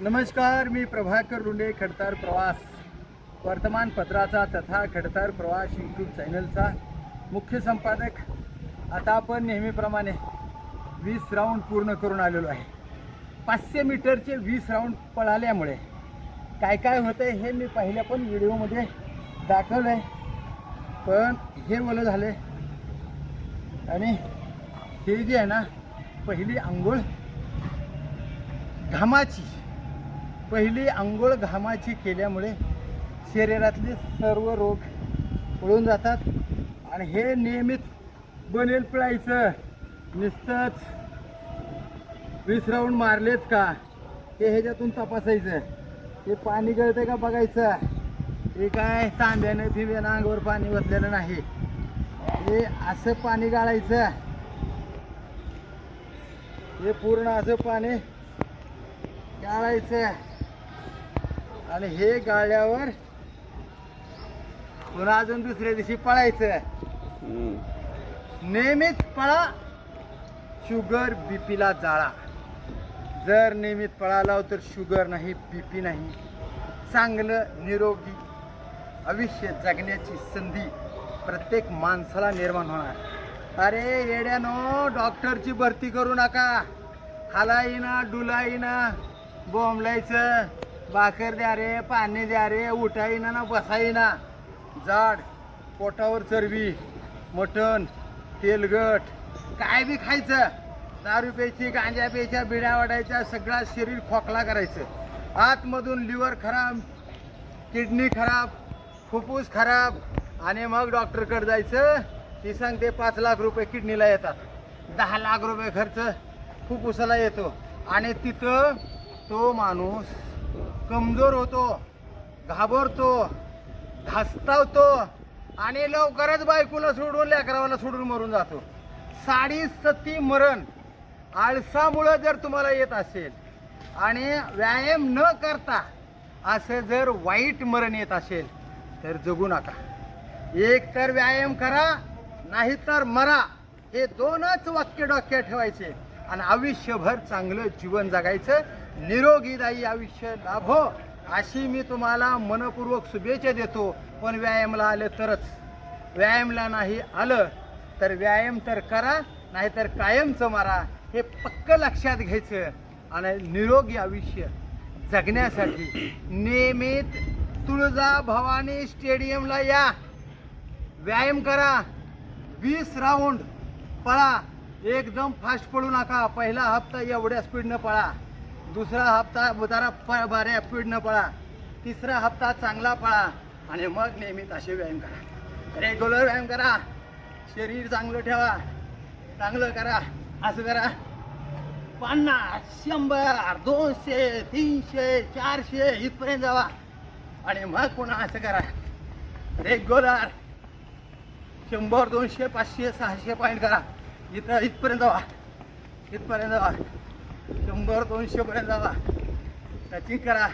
नमस्कार मी प्रभाकर रुंडे खडतार प्रवास. वर्तमानपत्राचा तथा खडतार प्रवास यूट्यूब चॅनलचा मुख्य संपादक. आता आपण नेहमीप्रमाणे वीस राऊंड पूर्ण करून आलेलो आहे. पाचशे मीटरचे वीस राऊंड पळाल्यामुळे काय काय होतं आहे हे मी पहिल्या पण व्हिडिओमध्ये दाखवलं आहे पण हे ओलं झालं आणि हे जे आहे ना पहिली आंघोळ घामाची. पहिली आंघोळ घामाची केल्यामुळे शरीरातले सर्व रोग पळून जातात. आणि हे नियमित बनेल पिळायचं. नुसतंच वीस राऊंड मारलेत का? हे ह्याच्यातून तपासायचं. हे पाणी गळतं का बघायचं. हे काय तांब्यानं फिब्यानं अंगावर पाणी बसलेलं नाही. हे असं पाणी गाळायचं. हे पूर्ण असं पाणी गाळायचं. आणि हे गाळल्यावर पुन्हा अजून दुसऱ्या दिवशी पळायचं. नियमित पळा. शुगर बीपीला जाळा. जर नियमित पळाला तर शुगर नाही बीपी नाही. चांगलं निरोगी आयुष्य जगण्याची संधी प्रत्येक माणसाला निर्माण होणार. अरे येड्यानो डॉक्टरची भरती करू नका. हालाईना डुलाईना बोंबलायचं. भाकर द्या रे पाणी द्या रे उठाईना ना बसाईना जाड पोटावर चरबी मटण तेलगट काय बी खायचं. दारू प्यायची गांजा प्यायच्या बिड्या वाढायच्या सगळा शरीर खोकला करायचं. आतमधून लिव्हर खराब किडनी खराब फुफ्फूस खराब आणि मग डॉक्टरकडे जायचं. ती सांगते पाच लाख रुपये किडनीला येतात. दहा लाख रुपये खर्च फुफ्फुसाला येतो. आणि तिथं तो माणूस कमजोर होतो घाबरतो धास्तावतो आणि लवकरच बायकोला सोडून लेकरावाला सोडून मरून जातो. साडी सती मरण आळसामुळं जर तुम्हाला येत असेल आणि व्यायाम न करता असं जर वाईट मरण येत असेल तर जगू नका. एक तर व्यायाम करा नाहीतर मरा. हे दोनच वाक्य डोक्यात ठेवायचे. आणि आयुष्यभर चांगलं जीवन जगायचं. निरोगीदायी आयुष्य लाभो. अशी मी तुम्हाला मनपूर्वक शुभेच्छा देतो. पण व्यायामला आलं तरच. व्यायामला नाही आलं तर व्यायाम तर करा नाहीतर कायमचं मारा. हे पक्क लक्षात घ्यायचं. आणि निरोगी आयुष्य जगण्यासाठी नियमित तुळजा भवानी स्टेडियमला या. व्यायाम करा. वीस राऊंड पळा. एकदम फास्ट पळू नका. पहिला हप्ता एवढ्या स्पीडनं पळा. दुसरा हप्ता जरा प बऱ्या स्पीडनं पळा. तिसरा हप्ता चांगला पळा. आणि मग नियमित असे व्यायाम करा. रेग्युलर व्यायाम करा. शरीर चांगलं ठेवा. चांगलं करा. असं करा. पन्नास शंभर दोनशे तीनशे चारशे इथपर्यंत जावा. आणि मग पुन्हा असं करा. रेग्युलर शंभर दोनशे पाचशे सहाशे पॉईंट करा. इथं इथपर्यंत जावा इथपर्यंत जावा शंभर दोनशे पर्यंत जावा टचिंग करा.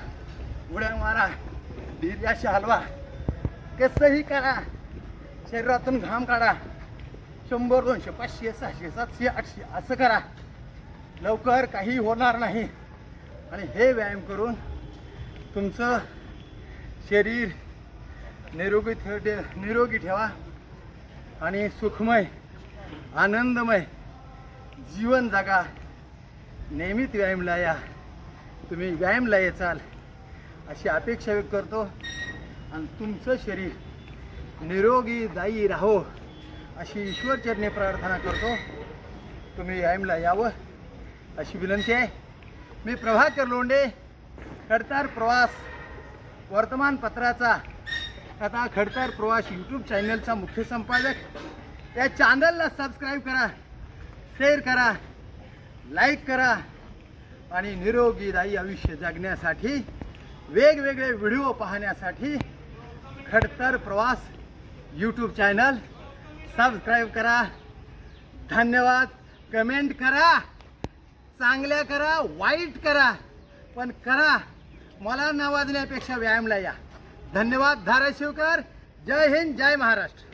उड्या मारा. धीर्याशी हलवा. कसंही करा. शरीरातून घाम काढा. शंभर दोनशे पाचशे सहाशे सातशे आठशे असं करा. लवकर काही होणार नाही. आणि हे व्यायाम करून तुमचं शरीर निरोगी ठेव निरोगी ठेवा. आणि सुखमय आनंदमय जीवन जगा नेहमीच व्यायामला या. तुम्ही व्यायामला येचाल अशी अपेक्षा व्यक्त करतो. आणि तुमचं शरीर निरोगी दायी राहो अशी ईश्वरचरणी प्रार्थना करतो. तुम्ही व्यायामला यावं अशी विनंती आहे. मी प्रभाकर लोंडे खडतार प्रवास वर्तमानपत्राचा आता खडतार प्रवास यूट्यूब चॅनलचा मुख्य संपादक या चॅनलला सबस्क्राईब करा शेअर करा लाईक करा आणि निरोगीदायी आयुष्य जगण्यासाठी वेगवेगळे व्हिडिओ पाहण्यासाठी खडतर प्रवास यूट्यूब चॅनल सबस्क्राईब करा. धन्यवाद. कमेंट करा. चांगल्या करा वाईट करा पण करा. मला नावाजण्यापेक्षा व्यायामला या. धन्यवाद. धाराशिवकर. जय हिंद जय महाराष्ट्र.